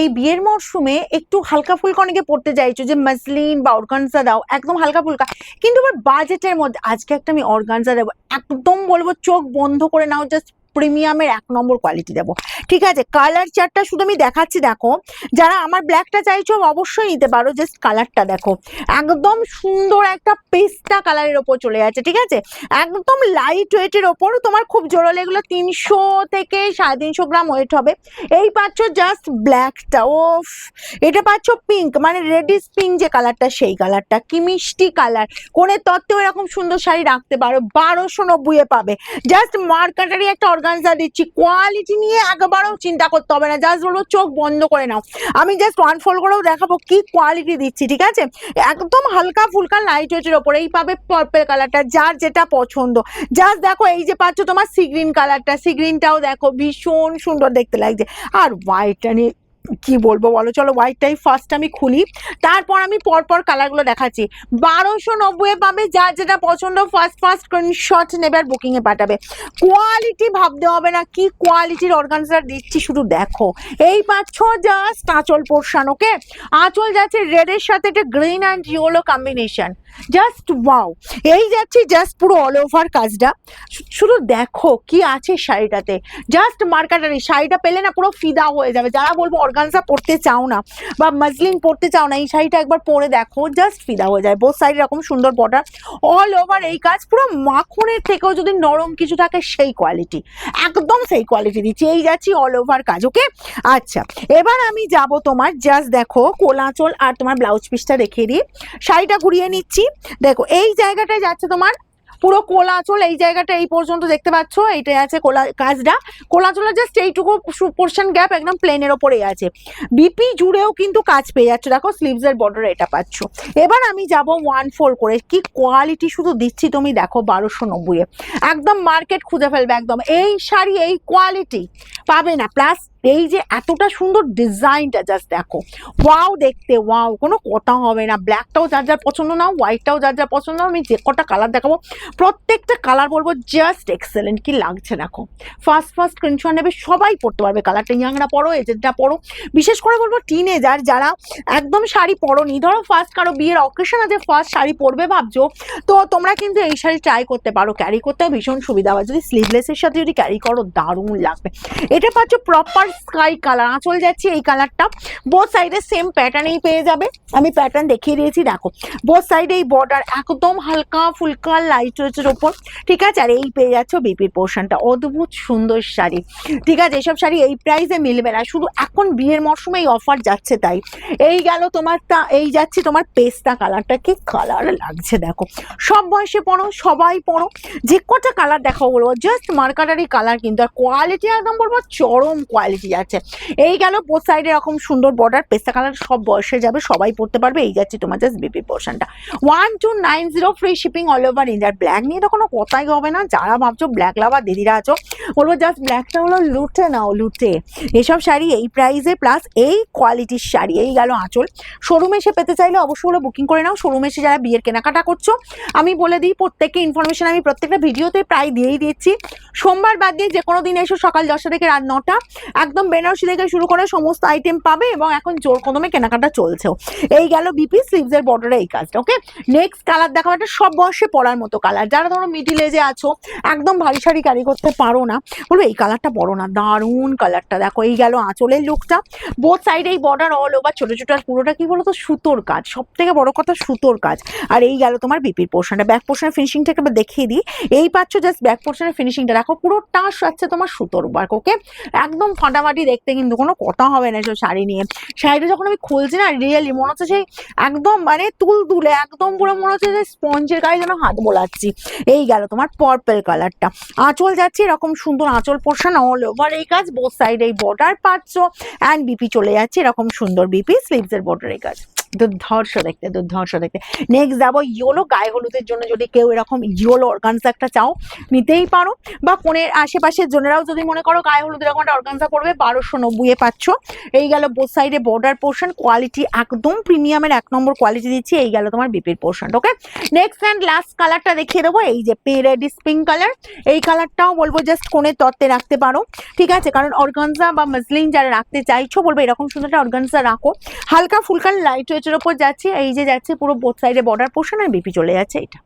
এই বিয়ের মরশুমে একটু হালকা ফুলকা অনেকে পড়তে চাইছো, যে মাসলিন বা অর্গানজা দাও, একদম হালকা ফুলকা। কিন্তু আবার বাজেটের মধ্যে, আজকে একটা আমি অর্গানজা দেবো, একদম বলব চোখ বন্ধ করে নাও জাস্ট প্রিমিয়ামের এক নম্বর কোয়ালিটি দেবো। ঠিক আছে কালার চারটা শুধু আমি দেখাচ্ছি, দেখো। যারা আমার ব্ল্যাকটা চাইছো, অবশ্যই নিতে পারো। জাস্ট কালারটা দেখো। একদম সুন্দর একটা পেস্তা কালারের ওপর চলে যাচ্ছে, ঠিক আছে? একদম লাইট ওয়েটের ওপর, তোমার খুব জোরালো এগুলো তিনশো থেকে সাড়ে তিনশো গ্রাম ওয়েট হবে। এই পাচ্ছ জাস্ট ব্ল্যাকটা ও এটা পাচ্ছ পিঙ্ক মানে রেডিস পিঙ্ক যে কালারটা সেই কালারটা কি মিষ্টি কালার কোনের তত্ত্বেও এরকম সুন্দর শাড়ি রাখতে পারো, বারোশো নব্বইয়ে পাবে। জাস্ট মার্কাটারি একটা অর্গানজা দিচ্ছি। কোয়ালিটি নিয়ে একবারও চিন্তা করতে হবে না। জাস্ট বলব, চোখ বন্ধ করে নাও। আমি জাস্ট ওয়ান ফোল করেও দেখাবো কি কোয়ালিটি দিচ্ছি, ঠিক আছে? একদম হালকা ফুলকা লাইট ওয়েটের ওপরে। এই পাবে পার্পেল কালারটা যার যেটা পছন্দ। জাস্ট দেখো, এই যে পাচ্ছ তোমার সি গ্রিন কালারটা সি গ্রিনটাও দেখো, ভীষণ সুন্দর দেখতে লাগছে। আর হোয়াইটটা নিয়ে কি বলব বলো? চলো হোয়াইটটাই ফার্স্ট আমি খুলি। তারপর আমি পরপর কালারগুলো দেখাচ্ছি। বারোশো নব্বই পাবে, যার যেটা পছন্দ ফার্স্ট ফার্স্ট স্ক্রিনশট নেবে আর বুকিংয়ে পাঠাবে। কোয়ালিটি ভাবতে হবে না, কি কোয়ালিটির অর্গানজার দিচ্ছি শুধু দেখো। এই পাচ্ছ জাস্ট আঁচল পোর্শন ওকে আঁচল যাচ্ছে রেডের সাথে একটা green and yellow combination just wow এই যাচ্ছি জাস্ট পুরো অল ওভার কাজটা। শুধু দেখো কি আছে শাড়িটাতে। জাস্ট মার্কাটারি শাড়িটা পেলে না পুরো ফিদা হয়ে যাবে। যারা বলব অর্গানজা পরতে চাও না বা মজলিন পরতে চাও না, এই শাড়িটা একবার পরে দেখো জাস্ট ফিদা হয়ে যায়। বোথ সাইড এরকম সুন্দর বর্ডার অল ওভার এই কাজ, পুরো মাখনের থেকেও যদি নরম কিছু থাকে, সেই কোয়ালিটি একদম সেই কোয়ালিটি দিচ্ছি। এই যাচ্ছি অল ওভার কাজ ওকে আচ্ছা এবার আমি যাব তোমার জাস্ট দেখো কোলাচল আর তোমার ব্লাউজ পিসটা দেখিয়ে দিই। শাড়িটা ঘুরিয়ে নিচ্ছি। দেখো, এই জায়গাটায় যাচ্ছে তোমার পুরো কোলাচল এই জায়গাটা এই পর্যন্ত দেখতে পাচ্ছ, এইটাই আছে কোলা, কাজটা। কোলাচলের জাস্ট এইটুকু পোর্শন গ্যাপ একদম প্লেনের ওপরেই আছে। বিপি জুড়েও কিন্তু কাজ পেয়ে যাচ্ছে। দেখো স্লিভসের বর্ডার এটা পাচ্ছ। এবার আমি যাব ওয়ান ফোর করে। কি কোয়ালিটি শুধু দিচ্ছি তুমি দেখো বারোশো নব্বইয়ে। একদম মার্কেট খুঁজে ফেলবে একদম। এই শাড়ি, এই কোয়ালিটি পাবে না। প্লাস এই যে এতটা সুন্দর ডিজাইনটা জাস্ট দেখো। ওয়াও দেখতে ওয়াও কোনো কথা হবে না। ব্ল্যাকটাও যার যার পছন্দ না হোয়াইটটাও যার যার পছন্দ না আমি যে কটা কালার দেখাবো প্রত্যেকটা কালার বলব জাস্ট এক্সেলেন্ট কি লাগছে দেখো। ফার্স্ট ফার্স্ট স্ক্রিনশট নেবে, সবাই পড়তে পারবে কালারটা ইয়াংরা পড়ো, এজেন্টরা পড়ো। বিশেষ করে বলব টিনেজার যারা একদম শাড়ি পরোনি, ধরো ফার্স্ট কারও বিয়ের অকেশন আছে ফার্স্ট শাড়ি পরবে ভাবছ, তো তোমরা কিন্তু এই শাড়ি ট্রাই করতে পারো। ক্যারি করতে ভীষণ সুবিধা হয়। যদি স্লিভলেসের সাথে যদি ক্যারি করো, দারুণ লাগবে। এটা পাচ্ছ প্রপার স্কাই কালার আঁচল যাচ্ছে এই কালারটা বোথ সাইডে সেম প্যাটার্নেই পেয়ে যাবে। আমি প্যাটার্ন দেখিয়ে দিয়েছি, দেখো। বোথ সাইডে এই বর্ডার একদম হালকা ফুলকা লাইট রয়েছের ওপর। ঠিক আছে? আর এই পেয়ে যাচ্ছ বিপির পোর্শনটা। অদ্ভুত সুন্দর শাড়ি। ঠিক আছে? এসব শাড়ি এই প্রাইসে মিলবে না। শুধু এখন বিয়ের মরশুমে এই অফার যাচ্ছে তাই। এই গেল তোমার তা, এই যাচ্ছে তোমার পেস্তা কালারটা কি কালার লাগছে দেখো। সব বয়সে পড়ো সবাই পড়ো যে কটা কালার দেখাও বলব? জাস্ট মার্কাটারি কালার কিন্তু। আর কোয়ালিটি একদম বলব, চরম কোয়ালিটি আছে। এই গেল বোথ সাইডে এরকম সুন্দর বর্ডার পেস্তা কালার সব বয়সে যাবে, সবাই পড়তে পারবে। এই যাচ্ছে তোমার জাস্ট বিপি পোর্শনটা। One two nine zero free shipping all over ইন্ডিয়ার ব্ল্যাক নিয়ে তো কোনো কথাই হবে না। যারা ভাবছ ব্ল্যাক লাভার দিদিরা আছো, বলব জাস্ট ব্ল্যাকটা হলো লুটে নাও লুটে এসব শাড়ি এই প্রাইসে প্লাস এই কোয়ালিটির শাড়ি। এই গেল আঁচল। শোরুমে এসে পেতে চাইলে অবশ্যই হলো বুকিং করে নাও। শোরুমে এসে যারা বিয়ের কেনাকাটা করছ, আমি বলে দিই প্রত্যেককে ইনফরমেশন আমি প্রত্যেকটা ভিডিওতে প্রায় দিয়েই দিচ্ছি। সোমবার বাদ দিয়ে যে কোনো দিন এসো সকাল দশটা থেকে রাত নটা। একদম বেনারসি থেকে শুরু করে সমস্ত আইটেম পাবে এবং এখন জোর কদমে কেনাকাটা চলছেও। এই গেল বিপি স্লিভসের বর্ডারে এই কাজটা ওকে নেক্সট কালার দেখাবো। একটা সব বয়সে পড়ার মতো কালার যারা ধরো মিডিল এজে আছো, একদম ভারী শাড়ি ক্যারি করতে পারো না, বলব এই কালারটা বড় না, দারুণ কালারটা দেখো, এই গেল আঁচলের লুকটা বোথ সাইডে এই বর্ডার অল ওভার ছোট ছোট আর পুরোটা কি বলতো, সুতোর কাজ। সব থেকে বড় কথা সুতোর কাজ। আর এই গেল তোমার বিপির পোর্শনটা ব্যাক পোর্শনের ফিনিশিংটাকে একবার দেখিয়ে দিই। এই পাচ্ছ জাস্ট ব্যাক পোর্শনের ফিনিশিংটা দেখো, পুরো টাস আসছে তোমার সুতোর ওয়ার্ক ওকে একদম ফাটাফাটি দেখতে কিন্তু কোনো কথা হবে না এসব শাড়ি নিয়ে। শাড়িটা যখন আমি খুলছি না রিয়েলি মনে হচ্ছে সেই একদম মানে তুল তুলে একদম পুরো মনে হচ্ছে যে স্পঞ্জের গায়ে যেন হাত বোলাচ্ছি। এই গেল তোমার পার্পেল কালারটা আঁচল যাচ্ছে এরকম সুন্দর আঁচল পোর্শন অল ওভার এই কাজ বোথ সাইড এই বর্ডার পাচ্ছ। অ্যান্ড বিপি চলে যাচ্ছে এরকম সুন্দর বিপি স্লিভস এর বর্ডার এই কাজ। দুর্ধর্ষ দেখতে দুর্ধর্ষ দেখতে। নেক্সট যাব ইয়োলো গায়ে হলুদের জন্য যদি কেউ এরকম ইয়োলো অর্গানজা একটা চাও, নিতেই পারো। বা কোনের আশেপাশের জনেরাও যদি মনে করো গায়ে হলুদ এরকম একটা অর্গানজা পড়বে, বারোশো নব্বইয়ে পাচ্ছ। এই গেল বোথ সাইডে বর্ডার পোর্শন কোয়ালিটি একদম প্রিমিয়ামের এক নম্বর কোয়ালিটি দিচ্ছি, এই গেল তোমার বিপির portion okay next and last কালারটা দেখিয়ে দেবো, এই যে পে রেডিস পিঙ্ক কালার এই কালারটাও বলব জাস্ট কোণের তত্ত্বে রাখতে পারো, ঠিক আছে? কারণ অর্গানজা বা মসলিন যারা রাখতে চাইছো, বলব এরকম সুন্দর একটা অর্গানজা রাখো। হালকা ফুলকা লাইট ওপর যাচ্ছে, এই যে যাচ্ছে পুরো বোথ সাইডে বর্ডার পোর্শন আর বিপি চলে যাচ্ছে এটা।